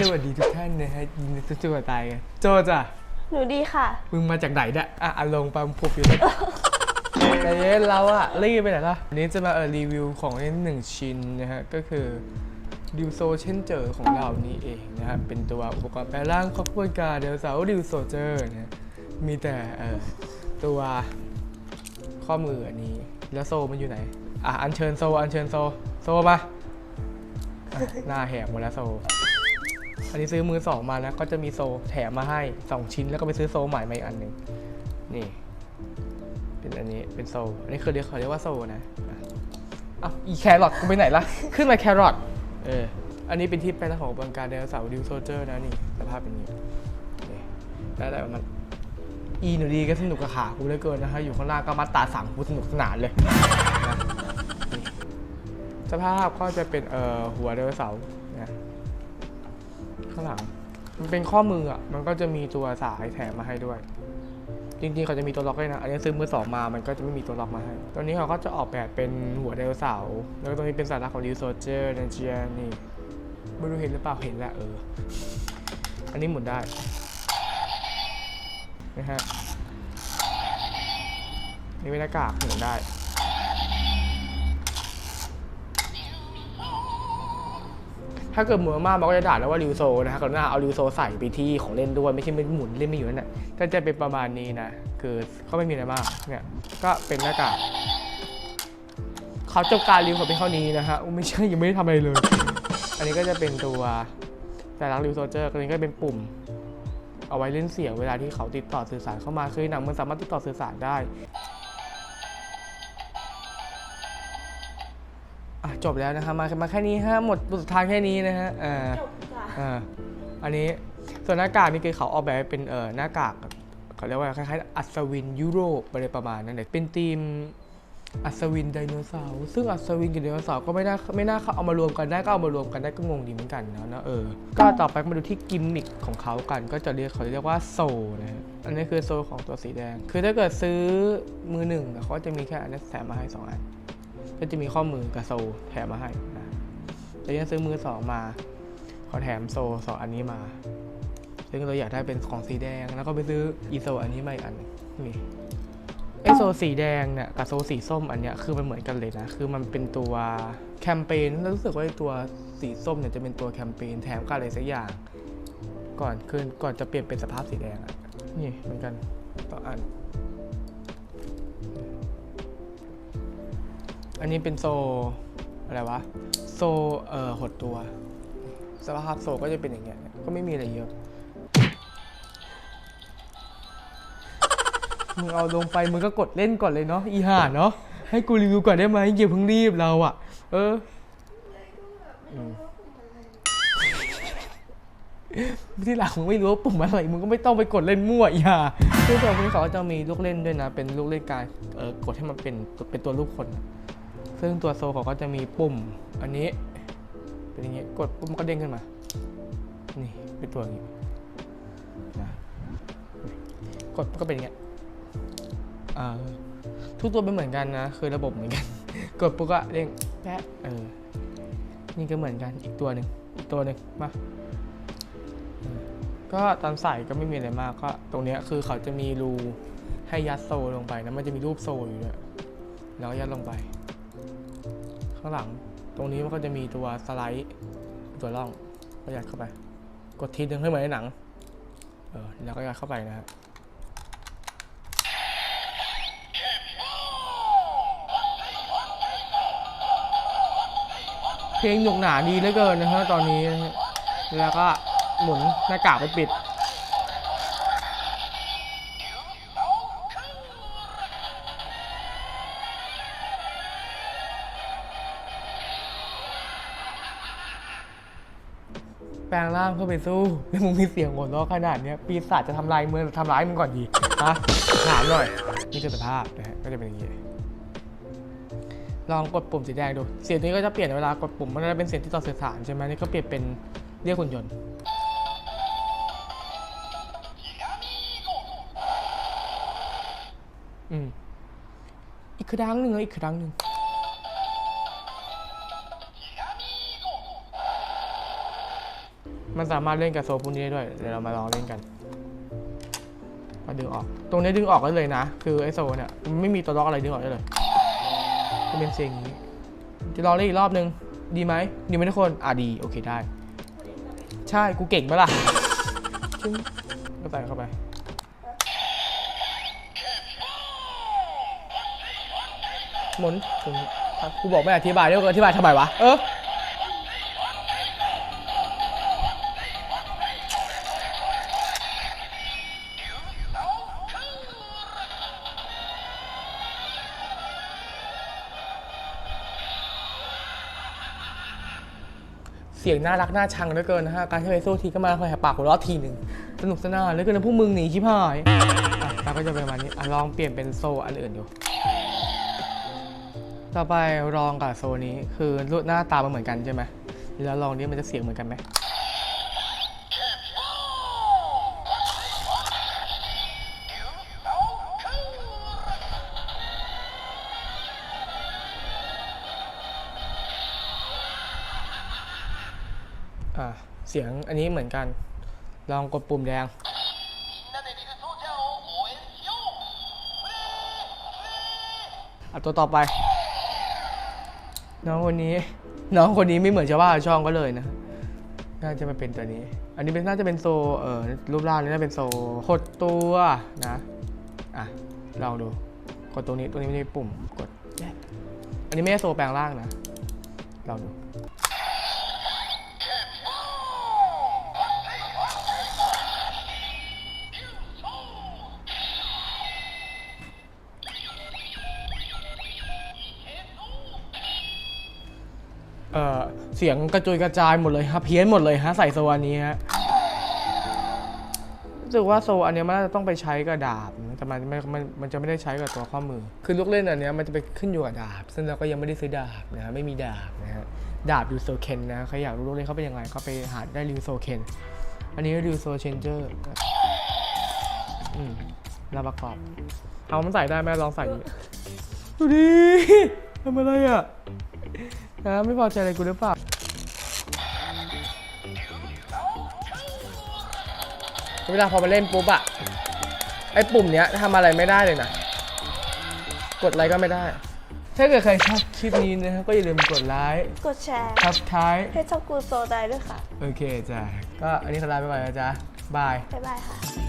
สวัสดีทุกท่านนะฮะยินดีต้อนรับตายกันโจจ้ะหนูดีค่ะ มึงมาจากไหนเนี่ยอะอะลงปังพุบอยู่เลยแต่เย็นเราอะรีบไปไหนล่ะวันนี้จะมาเออรีวิวของเล่นหนึ่งชิ้นนะฮะ ก็คือดิวโซเช่นเจอของเรานี่เองนะฮะ เป็นตัวอุปกรณ์แปลร่างครอบครัวกาเดลเสาดิวโซเจอร์นะฮะมีแต่เออตัวข้อมืออันนี้ แล้วโซมันอยู่ไหน อะ อัญเชิญโซ อัญเชิญโซ โซมาอะหน้าแหกหมดแล้วโซ อันนี้ซื้อมือสองมานะก็จะมีโซแถมมาให้ 2 ชิ้นแล้วก็ไปซื้อโซใหม่มาอีกอันหนึ่งนี่เป็นอันนี้เป็นโซอันนี้คือเรียกเขาเรียกว่าโซนะอะเอ้าอีแครอทกูไปไหนละขึ้นมาแครอทเอออันนี้เป็นที่แปลของบังการเดลเสาร์ดิวโซเจอร์นะนี่สภาพเป็นอย่างนี้ได้แต่มันอีหนูดีก็สนุกกับขากูเหลือเกินนะคะอยู่ข้างหน้าก็มัดตาสั่งกูสนุกสนานเลย สภาพก็จะเป็นเอ่อหัวเดลเสาร์นะ ข้างหลัง มันเป็นข้อมืออะ มันก็จะมีตัวสายแถมมาให้ด้วย จริงๆเขาจะมีตัวล็อกด้วยนะ อันนี้ซื้อมือสองมา มันก็จะไม่มีตัวล็อกมาให้ ตัวนี้เขาก็จะออกแบบเป็นหัวไดโนเสาร์แล้วก็ตัวนี้เป็นสัญลักษณ์ของริวโซเจอร์นันเจียนี่ ไม่รู้เห็นหรือเปล่า เห็นแหละเออ อันนี้หมุนได้ นะฮะ นี่เป็นหน้ากากหมุนได้ ถ้าเกิดหมุนมากมันก็จะด่าแล้วว่าริวโซนะครับกรุณาเอาริวโซใส่ไปที่ของเล่นด้วยไม่ใช่ไม่หมุนเล่นไม่อยู่นั่นแหละก็จะเป็นประมาณนี้นะ คือก็ไม่มีอะไรมากเนี่ยก็เป็นหน้ากากเขาจบการรีวิวของเป็นเท่านี้นะฮะไม่ใช่ยังไม่ได้ทำอะไรเลย อันนี้ก็จะเป็นตัวแต่ลักริวโซเจอร์อันนี้ก็เป็นปุ่ม เอาไว้เล่นเสียงเวลาที่เขาติดต่อสื่อสารเข้ามาคือหนังมันสามารถติดต่อสื่อสารได้ อะจบแล้วนะคะมามาแค่นี้ฮะหมดบทสุดท้ายแค่นี้นะฮะอ่าจบจ้ะอ่าอันนี้ส่วนหน้ากากนี่คือเขาออกแบบเป็นเอ่อหน้ากากเขาเรียกว่าคล้ายๆอัศวินยุโรปอะไรประมาณนั้นเลยเป็นธีมอัศวินไดโนเสาร์ซึ่งอัศวินกับไดโนเสาร์ก็ไม่น่าไม่น่าเอามารวมกันได้ก็เอามารวมกันได้ก็งงดีเหมือนกันนะนะเออก็ต่อไปมาดูที่กิมมิคของเขากัน ก็จะเรียกเขาเรียกว่าโซนะฮะอันนี้คือโซของตัวสีแดง คือถ้าเกิดซื้อมือหนึ่งเขาก็จะมีแค่อันนี้แถมมาให้สองอัน ก็จะมีข้อมือกับโซแถมมาให้นะแต่ยังซื้อมือสองมาขาแถมโซสองอันนี้มา ซึ่งเราอยากได้เป็นของสีแดง แล้วก็ไปซื้ออีโซอันนี้มาอีกอันนี่ไอโซสีแดงเนี่ยกับโซสีส้มอันเนี้ยคือมันเหมือนกันเลยนะ คือมันเป็นตัวแคมเปญแล้วรู้สึกว่าไอตัวสีส้มเนี่ยจะเป็นตัวแคมเปญแถมกับอะไรสักอย่าง ก่อนคืนก่อนจะเปลี่ยนเป็นสภาพสีแดงอะนี่เหมือนกันต่ออัน อันนี้เป็นโซอะไรวะ โซเอ่อหดตัว สภาพโซก็จะเป็นอย่างเงี้ย ก็ไม่มีอะไรเยอะ มึงเอาลงไปมึงก็กดเล่นก่อนเลยเนาะ อีห่าเนาะ ให้กูรีวิวก่อนได้ไหมอย่าเพิ่งรีบเราอะเออที่หลังมึงไม่รู้ว่าปุ่มอะไรมึงก็ไม่ต้องไปกดเล่นมั่วอีห่าซึ่งตัวนี้เขาก็จะมีลูกเล่นด้วยนะ เป็นลูกเล่นการเออกดให้มันเป็นเป็นตัวรูปคน ซึ่งตัวโซเขาก็จะมีปุ่ม อันนี้ เป็นอย่างเงี้ยกดปุ๊บมันก็เด้งขึ้นมา นี่เป็นตัวอย่างนี้นะกดก็เป็นอย่างเงี้ยอ่าทุกตัวเป็นเหมือนกันนะคือระบบเหมือนกัน กดปุ๊บก็เด้งแปะเออนี่ก็เหมือนกันอีกตัวหนึ่งอีกตัวหนึ่งมาก็ตอนใส่ก็ไม่มีอะไรมากก็ตรงเนี้ยคือเขาจะมีรูให้ยัดโซลงไปนะมันจะมีรูปโซอยู่ด้วยแล้วยัดลงไป ข้างหลัง ตรงนี้มันก็จะมีตัวสไลด์ตัวร่องก็ยัดเข้าไป กดทีนึงให้เหมือนในหนัง เออแล้วก็ยัดเข้าไปนะฮะเพลงหนุกหนาดีเหลือเกินนะฮะตอนนี้ แล้วก็หมุนหน้ากากไปปิด แปลงร่างเพื่อไปสู้แล้วมึงมีเสียงหัวเราะขนาดเนี้ยปีศาจจะทำลายเมืองหรือทำร้ายมึงก่อนดีฮะถามหน่อย นี่คือสภาพนะฮะก็จะเป็นอย่างนี้ ลองกดปุ่มสีแดงดู เสียงนี้ก็จะเปลี่ยนเวลากดปุ่มมันจะเป็นเสียงที่ต่อสื่อสารใช่ไหมนี่ก็เปลี่ยนเป็นเรียกหุ่นยนต์อืมอีกครั้งหนึ่งเลยอีกครั้งหนึ่ง มันสามารถเล่นกับโซลพวกนี้ได้ด้วย เดี๋ยวเรามาลองเล่นกันมาดึงออก ตรงนี้ดึงออกได้เลยนะ คือไอโซเนี่ยมันไม่มีตัวล็อกอะไรดึงออกได้เลยจะเป็นสิ่งนี้ จะลองเล่นอีกรอบนึง ดีไหม ดีไหมทุกคน อะดี โอเคได้ ใช่ กูเก่งไหมล่ะก็ใส่เข้าไปหมุนกูบอกไม่อธิบายเดี๋ยวอธิบายทำไมวะ เออ สียงน่ารักน่าชังเหลือเกินนะฮะ การที่ไปสู้ทีก็มาคอยหาปากหัวเราะทีหนึ่งสนุกสนานเหลือเกินนะพวกมึงหนีชิบหายอะตาก็จะเป็นประมาณนี้อะลองเปลี่ยนเป็นโซอันอื่นดู ต่อไปลองกับโซนี้คือรูปหน้าตามันเหมือนกันใช่ไหมแล้วลองนี้มันจะเสียงเหมือนกันไหม เสียงอันนี้เหมือนกัน ลองกดปุ่มแดง อัตัวต่อไป น้องคนนี้ น้องคนนี้ไม่เหมือนชาวบ้านช่องก็เลยนะ น่าจะมาเป็นตัวนี้ อันนี้เป็นน่าจะเป็นโซ เออรูปร่างนี่น่าเป็นโซหดตัวนะ อะ ลองดู กดตรงนี้ ตรงนี้ไม่ได้ปุ่ม กด อันนี้ไม่ใช่โซแปลงร่างนะ ลองดู เอ่อเสียงกระจุยกระจายหมดเลยฮะเพี้ยนหมดเลยฮะใส่โซอันนี้ฮะรู้สึกว่าโซอันเนี้ยมันน่าจะต้องไปใช้กับดาบแต่มันไม่มันมันจะไม่ได้ใช้กับตัวข้อมือ คือลูกเล่นอันเนี้ยมันจะไปขึ้นอยู่กับดาบ ซึ่งเราก็ยังไม่ได้ซื้อดาบนะฮะไม่มีดาบนะฮะดาบริวโซเคนนะใครอยากรู้ลูกเล่นเขาเป็นยังไงก็ไปหาได้ริวโซเคนอันนี้ริวโซเชนเจอร์อืมเราประกอบเอามันใส่ได้ไหมลองใส่ดูดูดิทำอะไรอะ นะไม่พอใจอะไรกูหรือเปล่าเวลาพอมาเล่นปุ๊บอะไอ้ปุ่มเนี้ยทำอะไรไม่ได้เลยนะ กดอะไรก็ไม่ได้ ถ้าเกิดใครชอบคลิปนี้นะครับก็อย่าลืมกดไลค์กดแชร์ทับท้ายให้เจ้ากูโซได้ด้วยค่ะ โอเคจ้ะก็อันนี้ขอลาไปก่อนนะจ๊ะบาย บ๊ายบายค่ะ